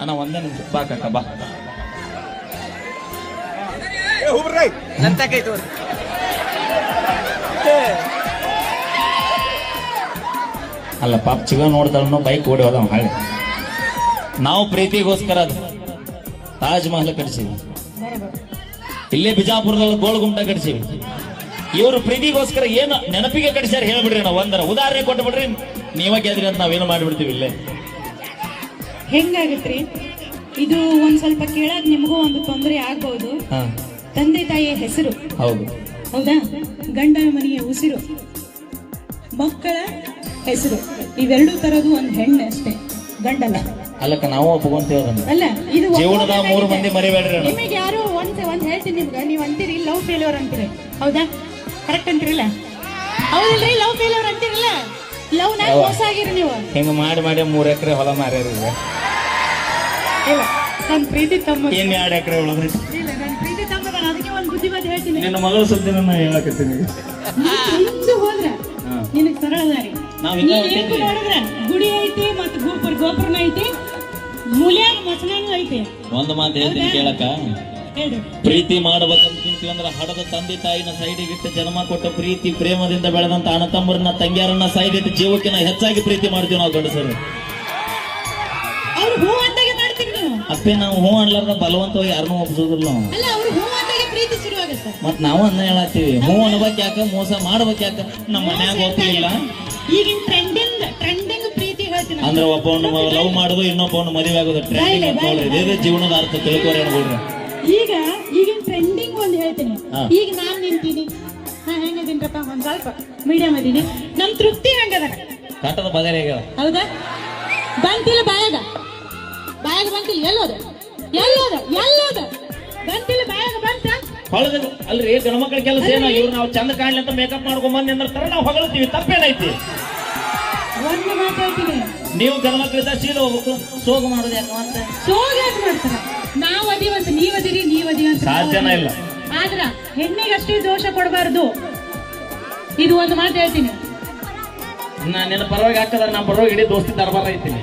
ಅಣ್ಣ ಒಂದೇ ನಿಮಿಷ. ಬಾ ಕಾಕ ಬಾ. ಅಲ್ಲ ಪಾಪ ಚಿಗ ನೋಡ್ತಾಳನ್ನೋ ಬೈಕ್ ಓಡಿ ಹೋದ ಹಳ್ಳಿ. ನಾವು ಪ್ರೀತಿಗೋಸ್ಕರ ಅದು. ತಾಜ್ ಮಹಲ್ ಕಟ್ಸಿವಿ. ಇಲ್ಲೇ ಬಿಜಾಪುರದಲ್ಲಿ ಗೋಳಗುಂಟ ಕಟ್ಸಿವಿ. ಇವರು ಪ್ರೀತಿಗೋಸ್ಕರ ಏನು ನೆನಪಿಗೆ ಕಟ್ಸ್ಯಾರ ಹೇಳ್ಬಿಡ್ರಿ ನಾವು ಒಂದರ. ಉದಾಹರಣೆ ಕೊಟ್ಟು ಬಿಡ್ರಿ ನೀವಾಗ ಗೆದ್ರಿ ಅಂತ ನಾವೇನು ಮಾಡಿಬಿಡ್ತೀವಿ ಇಲ್ಲೇ. ಹೆಂಗಾಗತ್ರಿ? ಇದು ಒಂದ್ ಸ್ವಲ್ಪ ಕೇಳಕ್ ನಿಮಗೂ ಒಂದು ತೊಂದರೆ ಆಗ್ಬಹುದು ಹಾ. ತಂದೆ ತಾಯಿಯ ಹೆಸರು. ಹೌದು. ಹೌದಾ? ಗಂಡನ ಮನೆಯ ಉಸಿರು. ಮಕ್ಕಳ ಹೆಸರು. ಇವೆರಡೂ ತರದು ಒಂದ್ ಹೆಣ್ಣು ಅಷ್ಟೇ. ಗಂಡಲ್ಲ ಅಲ್ಲಕ್ಕ ನಾವು ಒಪ್ಕೊಂತೀವಿ ಅದನ್ನ ಅಲ್ಲ ಇದು ಜೀವನದ ಒಪ್ಪೋಬೇಕಾಗಿದೆ. ಮೂರು ಮಂದಿ ಮರಿಬೇಡ್ರಿ ಅಣ್ಣ. ನಿಮಗೆ ಯಾರು ಒಂದ್ ಒಂದ್ ಹೇಳ್ತೀನಿ ನಿಮ್ಗೆ. ನೀವ್ ಅಂತೀರಿ ಲವ್ ಫೇಲ್ಯೂರ್ ಅಂತೀರಿ. ಹೌದಾ? ಕರೆಕ್ಟ್ ಅಂತೀರಲ್ಲ? ಹೌದಲ್ರಿ ಲವ್ ಫೇಲ್ಯೂರ್ ಅಂತೀರಲ್ಲ? ಲವ್ ನಾಗ ಹೊಸ ಮೋಸ ಆಗಿರಿ ನೀವು. ಹಿಂಗ ಮಾಡಿ ಮಾಡಿ ಮೂರ್ ಎಕರೆ ಹೊಲ ಮಾರ್ಯಾರ ಈಗ ಇಲ್ಲ ಪ್ರೀತಿ ತಮ್ಮ ಏನ್ ಎರಡ್ ಎಕರೆ ಉಳಿದ್ರಿ ಇಲ್ಲ ನನ್ ಪ್ರೀತಿ ತಮ್ಮದ ಅದಕ್ಕೆ ಒಂದ್ ಬುದ್ಧಿವಾದ ಹೇಳ್ತೀನಿ. ನಿನ್ನ ಮಗಳ ಸುದ್ದಿ ನಾನು ಹೇಳಕತ್ತೀನಿ. ಹಿಂದೆ ಹೋದ್ರ ಹಾ. ನಿನಗ್ ಸರಳ ದಾರಿ. ನಾವ್ ಹಿಂಗ ನೀನ್ ಹೆಂಗ್ ಹೊಂಟಿದ್ವಿ. ನೋಡಿದ್ರ ಗುಡಿ ಐತಿ ಗೋಪುರ ಗೋಪುರನ ಐತಿ ಐತಿ. ಒಂದ್ ಮಾತು ಹೇಳ್ತೀನಿ ಹೇಳ್ರಿ ಪ್ರೀತಿ ಮಾಡ್ಬೇಕಂತ ನಿಂತೀವಿ ಅಂದ್ರೆ ಹಡದ ತಂದೆ ತಾಯಿನ ಸೈಡಿಗೆ ಇಟ್ಟು ಜನ್ಮ ಕೊಟ್ಟ ಪ್ರೀತಿ ಪ್ರೇಮದಿಂದ ಬೆಳೆದಂತ ಅಣ್ಣ ತಮ್ಮರನ್ನ ತಂಗಿಯರನ್ನ ಸೈಡ್ ಇಟ್ಟು ಜೀವಕ್ಕಿನ ಹೆಚ್ಚಾಗಿ ಪ್ರೀತಿ ಮಾಡ್ತೀವಿ ನಾವು ದೊಡ್ಡ ಅವ್ರು ಅಪ್ಪೆ ನಾವು ಹೂ ಅನ್ಲಾರ್ದ ಬಲವಂತವಾಗಿ ಯಾರನ್ನೂ ಒಪ್ಸೋದಿಲ್ಲ ನಾವು ಅಲ್ಲ ಅವ್ರು ಹೂ ಅಂದಾಗೆ ಪ್ರೀತಿ ಶುರುವಾಗತ್ತ ಮತ್ ನಾವು ಅನ್ನ ಹೇಳತ್ತೀವಿ. ಹೂ ಅನ್ಬೇಕ್ ಯಾಕ ಮೋಸ ಮಾಡ್ಬೇಕ್ ಯಾಕ? ನಮ್ಮ ಮನ್ಯಾಗ ಒಪ್ಪಲಿಲ್ಲ ಈಗಿನ ಟ್ರೆಂಡಿಂಗ್ ಟ್ರೆಂಡಿಂಗ್ ಪ್ರೀತಿ ಹೇಳ್ತೀನಿ ಅಂದ್ರೆ ಒಬ್ಬವನ್ನ ಲವ್ ಮಾಡುದು ಇನ್ನೊಬ್ಬವನ್ನ ಮದುವೆ ಆಗೋದು ಟ್ರೆಂಡಿಂಗ್ ಇದೇ ಜೀವನದ ಅರ್ಥ ತಿಳ್ಕೊರಿ ಅನ್ಕೊಡ್ರಿ ಈಗ ಈಗಿನ ಟ್ರೆಂಡಿಂಗ್ ಒಂದ್ ಹೇಳ್ತೀನಿ. ಈಗ ನಾನು ನಿಂತೀನಿ. ನಾ ಹೆಂಗದೀನ್ರಪ್ಪ ಒಂದ್ ಸ್ವಲ್ಪ ಮೀಡಿಯಂ ಅದೀನಿ. ನಮ್ ತೃಪ್ತಿ ಹೆಂಗದ? ಕಟ್ಟದ ಬಗೆರೆ ಹೌದಾ? ಬಂತಿಲ್ಲ ಬಾಯಾಗ. ಬಾಯಾಗ ಬಂತಿಲ್ಲ ಎಲ್ಲೋದ? ಎಲ್ಲೋದ? ಎಲ್ಲೋದ? ಬಂತಿಲ್ಲ ಬಾಯಾಗ ಬಂತ? ಹೊಳದ ಅಲ್ರಿ ಗಣಮಕ್ಕಳ ಕೆಲಸ ಏನ ಇವ್ರು ನಾವು ಚಂದ ಕಾಣ್ಲಿ ಅಂತ ಮೇಕಪ್ ಮಾಡ್ಕೊಂಡ್ ಬಂದ್ ನಿಂದಿರ್ತಾರ ನಾವು ಹೊಗಳ್ತೀವಿ. ತಪ್ಪೇನೈತಿ? ಒಂದು ಮಾತು ಹೇಳ್ತೀನಿ. ನೀವು ಗಣಮಕ್ಳಿದ್ದ ಶೀಲ ಹೋಗ್ಬೇಕು. ಸೋಗ ಮಾಡೋದು ಯಾಕೆ ಮತ್ತೆ ಸೋಗ ಯಾಕ್ ಮಾಡ್ತಾರ? ನಾವ್ ಅದೀವಂತ ನೀವ್ ಅದೀರಿ ನೀವ್ ಅದೀವಂತ ಅದೀವಿ. ಇಲ್ಲ. ಆದ್ರ ಹೆಣ್ಣಿಗೆ ಅಷ್ಟೇ ದೋಷ ಕೊಡಬಾರ್ದು. ಇದು ಒಂದು ಮಾತು ಹೇಳ್ತೀನಿ. ನಾ ನಿನ್ನ ಪರವಾಗಿ ಹಾಕದ್ರ ನಮ್ಮ ಪರವಾಗಿ ಇಡೀ ದೋಸ್ತಿ ದರ್ಬಾರ್ ಐತೀನಿ.